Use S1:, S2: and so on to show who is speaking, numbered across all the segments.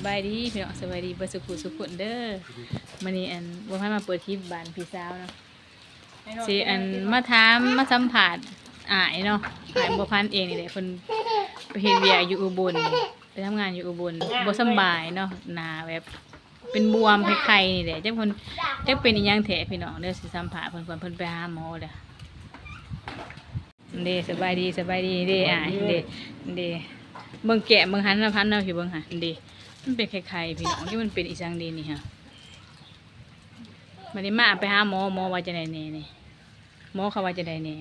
S1: สบายดีพี่น้องสบายดีเบ่สุขุสุขุนเด้อมื้อนี้อันบ่ให้มาเปิดคลิปบ้านพี่สาวเนาะสิอันมาถามมาสัมภาษณ์อ้ายเนาะอ้ายบ่พันเองนี่แหละเพิ่นไปเฮ็ดเวียกอยู่อุบลไปทำงานอยู่อุบลบ่สำบายเนาะหน้าแบบเป็นบวมไข้ๆนี่แหละจักเพิ่นจักเป็นอีหยังแท้พี่น้องเด้อสิสัมภาษณ์เพิ่นก่อนเพิ่นไปหาหมอเด้อเด้สบายดีสบายดีเด้อ้ายเด้เด้เบิ่งแกะเบิ่งหันนะพันเนาะพี่เบิ่งหันเด้ มันเป็นไข่ๆพี่น้องที่มันเป็นอีสังเดนนี่ฮะมันนี้มาไปหาหมอหมอว่าจะได้แน่นี่หมอเขาว่าจะได้แน่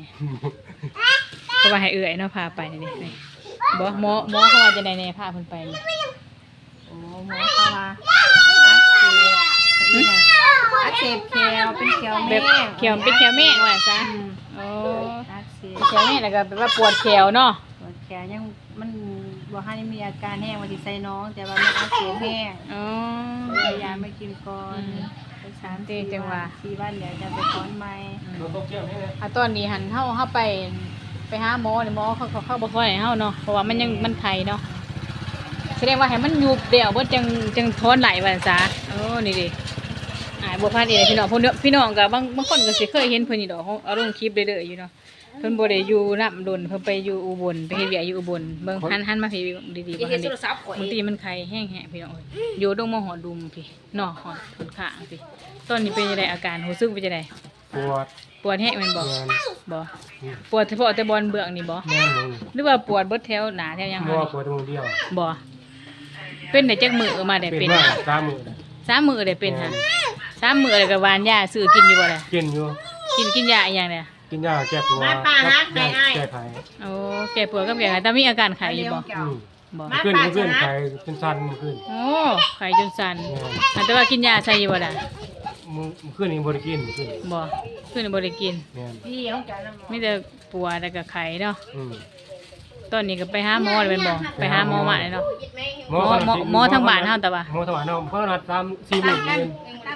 S1: เขาว่าให้เอื่อยเนาะพาไปนี่นี่บอกหมอหมอเขาว่าจะได้แน่พาเพิ่นไปนี่
S2: โอ้หมอเข้ามาอักเสบนี่นะอักเสบแคลเป็นแคล
S1: แบ
S2: แม่
S1: บเขียวเป็นเขียวแม่ว่าซะโอ้
S2: อักเสบ
S1: เขียวแม่แล้วก็แปลว่าปวดเขียวเนาะ
S2: ปวดแขนยัง มันบ่ให้มีอาการแห้งว่าสิใส่น้อง แต่ว่ามันอักเสบแห้ง
S1: อ๋อ
S2: พยายามไม่กินก่อน
S1: อืม
S2: ไปสาม
S1: เจ๊จังหวะ
S2: สี่วันเดี๋ยวจะไปถอนไหม
S1: อะตอนนี้หันเฮาเฮาไปไปหาหมอนี่หมอเขาเขาเข้าบ่ค่อยให้เฮาเนาะเพราะว่ามันยังมันไข่เนาะแสดงว่าให้มันยุบเดี่ยวเบ่จังจังทนไหลว่าซะโอ้นี่ดิอ่าบ่พลาดอีกเลยพี่น้องพวกเด้อพี่น้องก็บางบางคนก็สิเคยเห็นเพิ่นนี่ดอกเขาเอาลงคลิปเด้อๆอยู่เนาะ เพิ่นบ่ได้อยู่นํดนเพิ่นไปอยู่อุบลไปเฮ็ดเวียกอยู่อุบลเบิ่งหันหันมาพี่ดีๆบ่หันดิบางทีมันไข่แห้งแฮะพี่น้องเอ้ยอยู่ดงมหอดุมพี่เนาะหอดหนข้างพี่ตอนนี้เป็นจังไดอาการรู้สึกเป็นจังได
S3: ปวด
S1: ปวดแห้งแม่นบ่
S3: แมน
S1: บ่ปวดเฉพาะแต่บอลเบื้องนี่บ่
S3: แม่นเลย
S1: หรือว่าปวดเบิดแถวหนาแถวหยัง
S3: เพ
S1: หั่
S3: ราะ
S1: น
S3: ว่าปวดตรงเดียว
S1: บ่เป็นได้จักมื้อมาได้
S3: เป็
S1: เป็นน
S3: ว่าสามมือน่ะ
S1: สามมื้อได้เป็นฮะสามมื้อแล้วก็หวานยาซื้อกินอยู่บ่ล่ะ
S3: กินอยู่
S1: กินกินยาอีหยังเนี่ย
S3: กินยาแก้ปวด
S2: มาป่าฮัก
S3: ยา
S2: ไอ้ไอ้
S3: แก้ไข
S1: โอ้แก้ปวดก็แก้ไขแต่มีอาการไข้อยู่บ่
S3: อืม
S1: บ่
S2: มา
S3: ขึ้น
S2: ป่า
S3: ขึ้น
S2: ชนะ
S3: ไขจนสั่นขึ้น
S1: โอ้ไข้จนสั่น
S3: แม่น
S1: อันแต่ว่ากินยาใช่อยู่บ่ล่ะ
S3: มือขึ้นนี่บ่ได้กินขึ้น
S1: บ่คือบ่ได้กิน
S3: แม่น
S2: พี่ของแกน้ำหมอ
S1: มีแต่ปวดแล้วก็ไข้เนาะ
S3: อืม
S1: ตอนนี้ก็ไปหาหมอเลยแม่นบ่ไปหาหมอมาเลยเนาะ
S3: หมอ
S1: หมอหมอทางบ้านเฮาแต่ว่า
S3: หมอทางบ้านเฮาเพราะนัดตาม4มื้อเย็น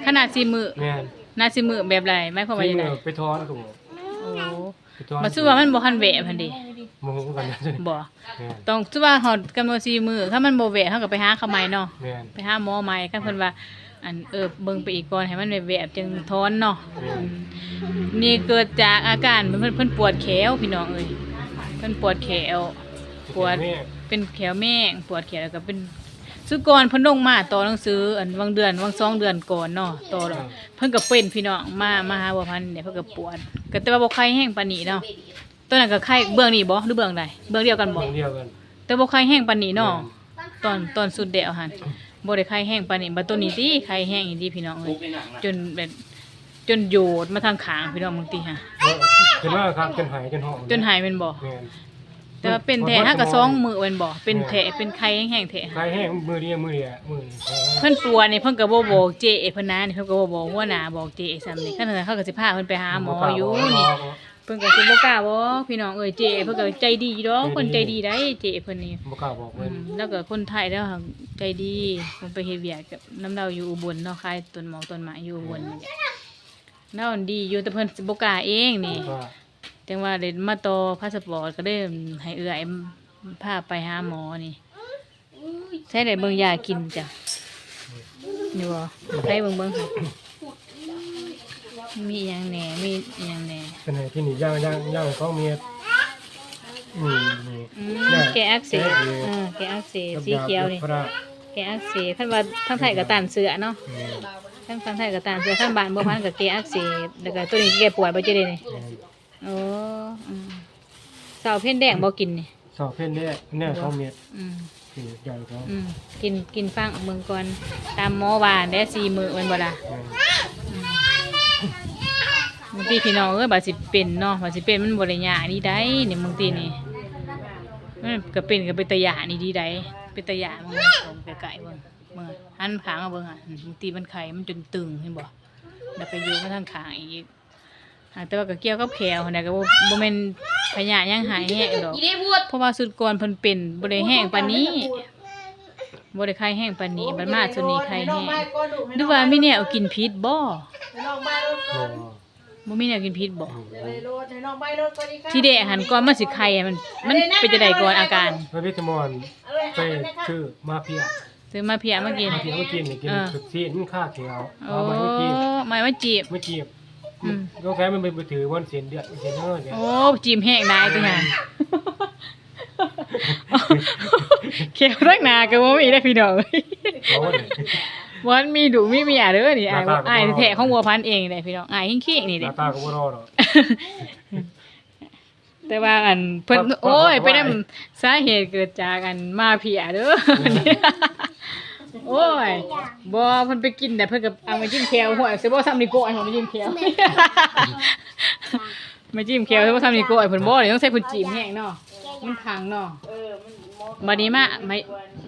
S1: ขนาดสี่มื้อ
S3: แม่น
S1: นาสิมื้อแบบไรหมายความว่า
S3: สี่
S1: จังได
S3: มื้อไปถอนถูก
S1: โอ้
S3: ไปถอน
S1: มาสู้ว่ามันบ่ทันแหวะพันดิ
S3: หมอกันจัง
S1: บ่
S3: แม่น
S1: ต้องสู้ว่าฮอดกำหนดสี่มื้อถ้ามันบ่แหวะเฮาก็ไปหาเขาใหม่เนาะ
S3: แม่น
S1: ไปหาหมอใหม่คันเพิ่นว่า อันเออเบิ่งไปอีกก่อนให้มันแหวะๆจึงถอนเนาะอืมนี่เกิดจากอาการเพิ่นเพิ่นปวดแขวพี่น้องเอ้ยเพิ่นปวดแขว ปวด
S3: แม่
S1: เป็นแขวแม่งปวดแขวแล้วก็เป็น สุก่อนเพิ่นลงมาต่อหนังสืออันวังเดือนวังสองเดือนก่อนเนาะต่อแล้วเพิ่นก็เป็นพี่น้องมามาหาบ่พันเนี่ยเพิ่นก็ปวดก็แต่ว่าบ่ไข้แห้งปานนี้เนาะตัวนั้นก็ไข้เบื้องนี้บ่หรือเบื้องใดเบื้องเดียวกันบ่
S3: เดียวกัน
S1: แต่บ่ไข้แห้งปานนี้เนาะตอนตอนสุดเดียวหั่นบ่ได้ไข้แห้งปานนี้บัดตัวนี้ติไข้แห้งอีหลีพี่น้องเอ้ยจนแบบจนโยดมาทางขางพี่น้องบางทีฮะ
S3: เห็นว่าครับจนหายจนหอม
S1: จนหายแม่นบ่
S3: แม่น
S1: แต่ว่าเป็นแท้ฮะก็สองมื้อแม่นบ่เป็นแท้เป็นไข้แห้งๆแท้
S3: ใครแห้งมือเดียวมือเดียวมือ
S1: เพิ่นปวดนี่เพิ่นก็บ่บอกเจเพิ่นนะนี่เพิ่นก็บ่บอกหัวหน้าบอกเจซ้ำนี่คันนั้นเขาก็สิพาเพิ่นไปหาหมออยู่นี่เพิ่นก็สิบ่กล้าบ่พี่น้องเอ้ยเจเพิ่นก็ใจดีดอกเพิ่นใจดีได้เจเพิ่นนี่
S3: บ่กล้าบอก
S1: อื
S3: เพิ่น
S1: มแล้วก็คนไทยแล้วค่ะใจดีเพิ่นไปเฮ็ดเวียกกับน้ำเราอยู่อุบลเนาะขายต้นหมอกต้นไม้อยู่อุบลนี่แหละเราดีอยู่แต่เพิ่นสิบ่กล้าเองนี่
S3: ว่า
S1: จังว่าเด้มาต่อพาสปอร์ตก็ได้ให้เอื้อยพาไปหาหมอนี่ใช้ได้เบิ่งยากินจ้ะนี่บ่ใช้เบิ่งเบิ่งค่ะมีอหยังแหน่มีอหยังแหน่
S3: เป็นไงที่นี่ย่างย่างย่างเขาเมียอืมนี่
S1: อืม
S3: ได้
S1: แกอักเสบ
S3: แกเอ
S1: เอ
S3: อ
S1: อแกอักเสบ
S3: กับ
S1: สีเขียวนี่
S3: พระ
S1: แกอักเสบคันว่าทั้งไทยก็ต้านเสือเนาะ
S3: อืม
S1: ทั้งทั้งไทยก็ต้านเสือทั้งบ้านบ่พันก็แกอักเสบแล้วก็ตัวนี้แกปวดบ่จะได้นี่
S3: อืม
S1: โอ้อืมเสาเพ่นแดงบ่กินนี่
S3: สอบเพ่นได้เนี่ยเขาเมีย
S1: อืม
S3: ที่ใหญ่เขา
S1: อืมกินกินฟังเมืองก่อนตามหมอว่าได้สี่มื้อแม่นบ่ล่ะ
S3: อืม
S1: บางทีพี่น้องเอ้ยบาดสิเป็นเนาะบาดสิเป็นมันบ่ได้ยากนี่ได้นี่บางทีนี่มันก็เป็นก็เป็นตะยานี่ดีได้เป็นตะยามันส่งไกลๆเบิ่งเบิ่งหันขางเอาเบิ่งอะบางทีมันไข้มันจนตึงเห็นบ่แล้วไปอยู่มาทางขางอีก อ่าแต่ว่าก็เกี่ยวกับแขวหั่นน่ะก็บ่บ่แม่นพยาธิยังหายแห้งดอกเพราะว่าสุดก่อนเพิ่นเป็นบ่ได้แห้งปานนี้บ่ได้ไข้แห้งปานนี้บัดมาสุดนี้ไข้แห้งหรือว่ามีแนวกินพิษบ่
S3: บ่
S1: บ่มีแนวกินพิษบ่
S3: อืม
S1: ที่เดะหันก่อนมันสิไข่อะมันมันเป็นจะไดก่อนอาการ
S3: พระวิทมอนไปชื่อมาเพีย
S1: ซื้อมาเพียมากิน
S3: เดี๋ยวมากินนี่กิน
S1: เออ
S3: สุดซีนข้าเขียว
S1: โอ้
S3: เอามาเมื่อกี้
S1: ไม่ว่าจีบ
S3: เมื่อกี้
S1: อืม
S3: กาแฟมันไปถือวันเสียนเดือดเสียนเนอร์เนี่ย
S1: โอ้จีมแห้งได้ตัวนั้นเขียวตั้งหนาก็บ่มีได้พี่น้อง
S3: เอาไว้เลย
S1: วันมีดุมีเมียเด้อนี่อ้าย
S3: หน้าตาก็บ่
S1: อ้ายแท้ของวัวพันธุ์เองได้พี่น้องอ้ายขิงๆนี่
S3: ห
S1: เด้
S3: น้าตาก็บ่รอดหรอก
S1: แต่ว่าอันเพิ่น
S3: ว่า
S1: โอ้ย
S3: ว่า
S1: ไปนำสาเหตุเกิดจากอันมาเพียเด้อ โอ้ยบ่เพิ่นไปกินแต่เพิ่นก็เอามาจิ้มแควหัวสิบ่ซ้ำนี่โกยหัวมาจิ้มแควมาจิ้มแควสิบ่ซ้ำนี่โกยเพิ่นบ่เดี๋ยวต้องใส่เพิ่นจิ้มแห้งเนาะมันพังเนาะ
S2: เออมันหมอ
S1: บัดนี้มาไม่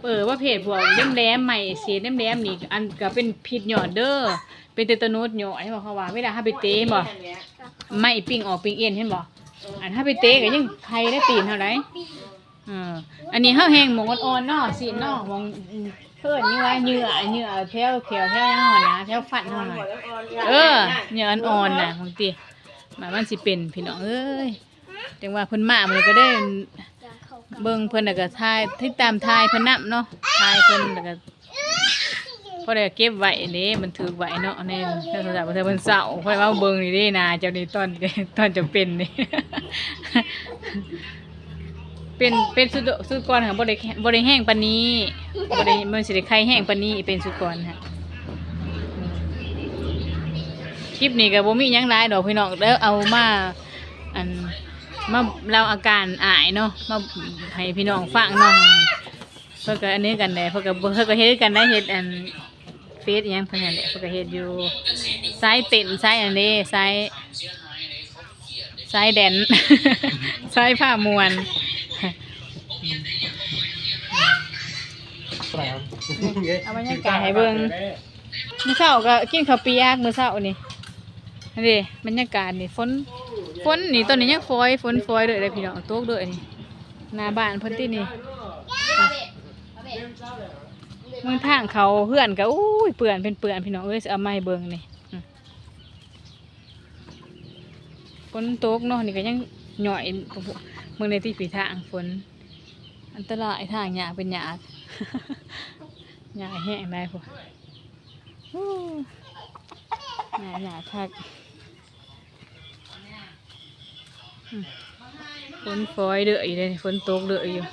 S1: เออว่าเพจพวกแหลมๆใหม่เสียแหลมๆนี่อันก็เป็นพิษหยอดเด้อเป็นเตตานูสหยอดให้บอกเขาว่าเวลาถ้าไปเตะบ่ไม่ปิ้งออกปิ้งเอ็นเห็นบ่อันถ้าไปเตะก็ยังไข่ได้ตีนเท่าไหร่เอออันนี้เฮาแห้งหมองอ่อนๆเนาะสีเนาะหมอง เพิ่นนี่ว่าเหงื่อเหงื่อแถวแขวแถวยังอ่อนนะแถวฟันหน่อยเออเหงื่ออ่อนๆน่ะบางทีหมายมันสิเป็นพี่น้องเอ้ยจังว่าเพิ่นมามื้อนี้ก็ได้เบิ่งเพิ่นแล้วก็ทายที่ตามทายเพิ่นนํเนาะทายเพิ่นแล้วก็พอได้เก็บไว้เด้มันถือไว้เนาะในโทรศัพท์เพิ่นเศร้าค่อยมาเบิ่งนี่เด้นาเจ้านี่ตอนตอนจะเป็นนี่ เป็นเป็นสุดสุดก่อนค่ะบ่ได้แขบ่ได้แห้งปานนี้บ่ได้มันสิได้ไข่แห้งปานนี้เป็นสุดก่อนค่ะคลิปนี้ก็บ่มีหยังหลายดอกพี่น้องแล้วเอามาอันมาเล่าอาการอายเนาะมาให้พี่น้องฟังเนาะเพิ่นก็อันนี้กันได้เพิ่นก็เพิ่นก็เฮ็ดกันได้เฮ็ดอันเฟซยังเพิ่นนั่นแหละเพิ่นก็เฮ็ดอยู่สายเต้นสายอันนี้สายสายแดนสายผ้ามวน เอาบรรยากาศให้เบิ่ง มื้อเช้าก็กินข้าวเปียกมื้อเช้านี่นี่เดบรรยากาศนี่ฝนฝนนี่ตอนนี้ยังฟอยฝนฟอยเลยเด้อพี่น้องตกเลยนี่หน้าบ้านเพิ่นตินี่เมืองทางเขาเฮือนก็อุ้ยเปื่อนเป็นเปื่อนพี่น้องเอ้ยสิเอาไม้เบิ่งนี่อืมฝนตกเนาะนี่ก็ยังหน่อยเมืองในที่ปีทางฝน อันตรายทางหยาเป็นหยาหยาแห้งได้พวกหนาหนาคักฝนฟอยเดืออยู่เลยฝนตกเดืออยู่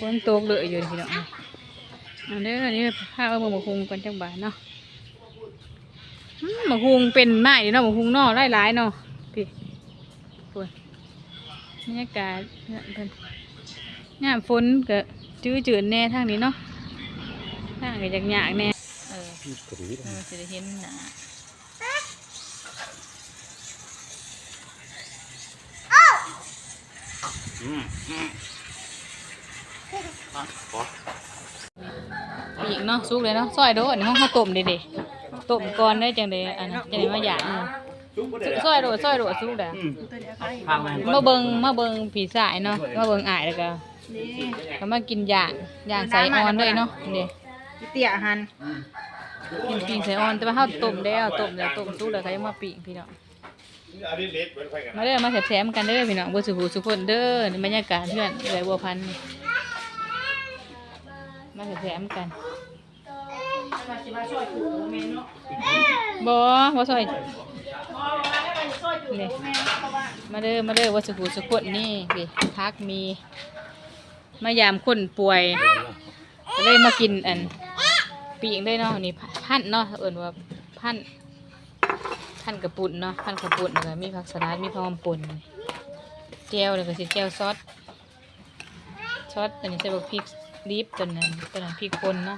S1: ฝนตกเดืออยู่พี่น้องอันเด้อันนี้พาเอามาคุงกันจังบาทเนาะมหมกคุงเป็นไม้เนาะมกคุงนอกหลายหลายเนาะพี่ฝนบรรยากาศเนี่ยเพิ่ นยามฝนก็จื้อจืดแน่ทางนี้เนาะทางก็ยากยากๆแน่เออเออสิได้เห็นหนาปีกเนาะสุกเลยเนาะซอยโดดในห้องข้าวต้มเด็ดๆต้มก่อนได้จังเดอันนั้นจังเดมาอย่างเออซอยโดดซอยโดดสุกเด้อมาเบิ่งมาเบิ่งผีสายเนาะมาเบิ่งอ้ายแล้วก็
S2: นี่
S1: ก็มากินย่างย่างใส่ออนด้วยเนาะเด้
S2: เตี้ยหัน
S1: กินปิ้งใส่ออนแต่ว่าเฮาต้มแล้วต้มแล้วต้มสุกแล้วก็ยังมาปิ้งพี่น้องมาเด้อมาแถมๆกันเด้อพี่น้องบ่สุขสุขคนเด้อในบรรยากาศเพื่อนเอื้อยบัวพันธุ์นี่มาแถมๆกันบ่บ่ซอยนี่มาเด้อมาเด้อบ่สุขสุขคนนี่พี่พักมี มายามคนป่วยก็เลยมากินอันปีกได้เนาะนี่พันเนาะเอิ้นว่าพันพันกระปุ่นเนาะพันกระปุ่นแล้วก็มีผักสลัดมีพร้อมป่นแก้วแล้วก็สิแก้วซอสซอสอันนี้ใส่บักพริกดิบตัวนั้นตัวนั้นพริกป่นเนาะ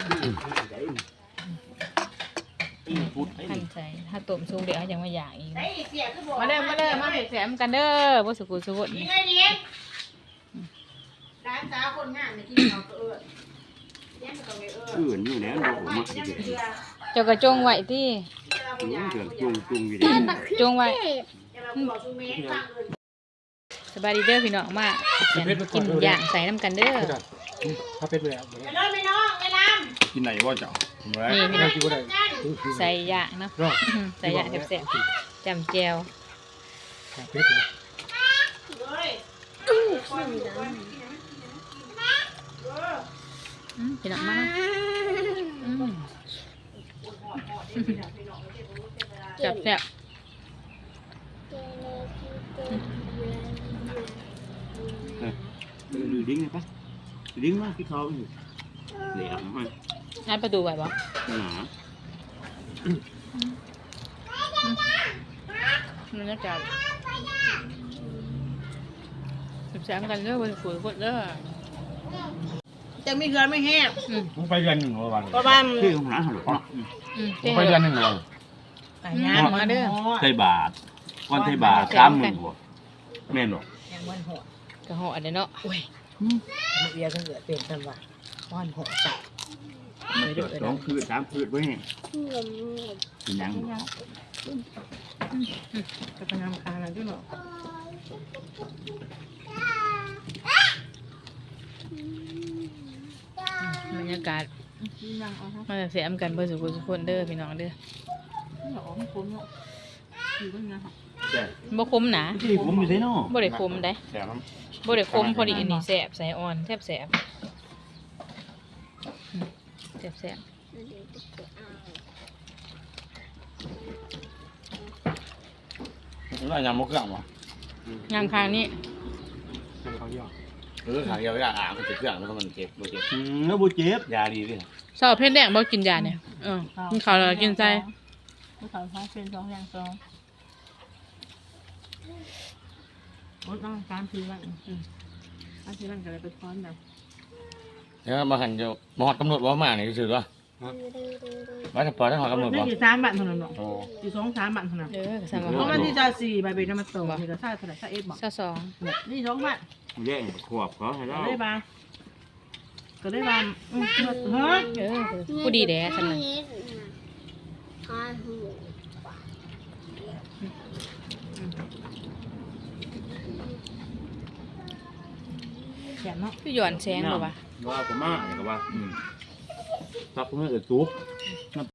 S1: พันใส่ถ้าต้มซุปเดี๋ยวเขายังมาอย่างอีก
S2: ไอ้เสียคือบอก
S1: มาเด้อมาเด้อมาแถมกันเด้อบ่สุกุสุกุนี่า
S2: นสาวคนงานเนี่ยกินเขาก็เอิ้นแย่งกันไปเอิ้น
S4: อื่นอยู่แล้วดูมาอีก
S2: เชื่อ
S1: เจ้ากระจงไว้ที่
S4: ถึงเถื่อนจุงจุงอยู่ดี
S1: จงไว้
S2: เราบอกซูเมสฟังเอิ้น
S1: สบายดีเด้อพี่น้องมากินอย่างใส่น้ำกันเด้อ
S3: ถ้าเป็นแบบนี้
S2: ไปเลยไม่น้องไปล
S4: กินไหนว่าจ้ะ
S1: นี่พี่น้อง
S3: กินก็ได้
S1: ใส่อย่างเนาะ
S3: รอด
S1: ใส่อย่างแซ่บๆจำแจว
S3: เป็ดำ
S2: เลย
S1: อืม พี่น้องมามาอืมจับแซ่บ
S4: ดูดิ้งเลยปะดิ้งมากที่เขาอยู่เหลี่ยมมัน
S1: งัดประตูไว้บ่
S4: หนา
S1: บรรยากาศแซ่บๆกันเด้อบ่ได้คุยคนเด้อ
S2: จะมีเกลือไม่แห้ง
S1: อืม
S3: มึงไปเดือนหนึ่งวัน
S2: เพราะว่า
S4: คือของร้านหรอกเนาะ
S1: อืม
S3: มึงไปเดือนหนึ่งวัน
S2: ไปงานมาเด้อ
S4: ใส่บาทก้อนใส่บาทสามหมื่นหัวแม่นหรอก
S2: แห่งวันหก
S1: กระเหาะอันนี้เนาะ
S2: มันเบียร์ก็เกิดเป็นจังหวะวันหกจ้ะ
S4: มันเกิดสองคืนสามคืนไว้เนี่ยกินยัง
S2: จะไปนำคางอะไรด้วยเนาะ
S1: บรรยากาศ
S2: ยังเอาฮะ
S1: มาแซ่บๆกันเบิ่สุขสุขคนเด้อพี่น้องเด้อ
S2: หอมคุ้มเนาะอยู่กันนะ
S4: แต่
S1: บ่คมหนา
S4: ที่ผมอยู่ไสเนาะ
S1: บ่ได้คมได้
S4: แต่มัน
S1: บ่ได้คมพอดีอันนี้แซ่บใส่อ่อนแซ่บแซ่บอืมแซ่บแซ่บ
S5: nó là nhà một gạo mà
S1: งามคางนี้
S3: เขาเยอะ
S5: ừ thằng yêu cái à cái gạo nó mình chẹp bôi chẹp
S4: อืมแล้วบ่เจ็บ
S5: già đi đi
S1: ชอบเผ็ดแดงบ่กินยาเนี่ยเออกินข้าวแล้วกินใจ
S2: ผู้สาวท้ายเป็นสองอย่างสองรถต้องการทีละอันที่นั่นก็เลยไปค้อนแบบ
S5: nếu mà hành cho mà hoạt cầm nốt bó mà này cái sự đó bác thằng bò nó hoạt cầm nốt
S2: นี่
S5: bó
S2: อยู่สามบาทเท่านั้นเนาะ
S5: ồ
S2: อยู่สองสามบาทเท่านั้น
S1: เด้อก็สั่ง
S2: เพราะ
S1: มา
S2: มันที่จะสี่ใบเบนมาโตนี่ก็ใช่เท่าไหร่ใช่เอ็ดบอก
S1: ซะสอง
S2: นี่สองบาท
S4: แย่งขวบเขาให้
S2: ก็
S4: เรา
S2: ได้บางก็ได้บางอืมเฮ้ย
S1: เออผู้ดีแด้ซั่นน่ะ
S2: แขนเนาะ
S1: คือหย่อนแสงบ่วะ
S4: ว่าผมมาเนี่ยก็ว่าอืมครับผมเออซุป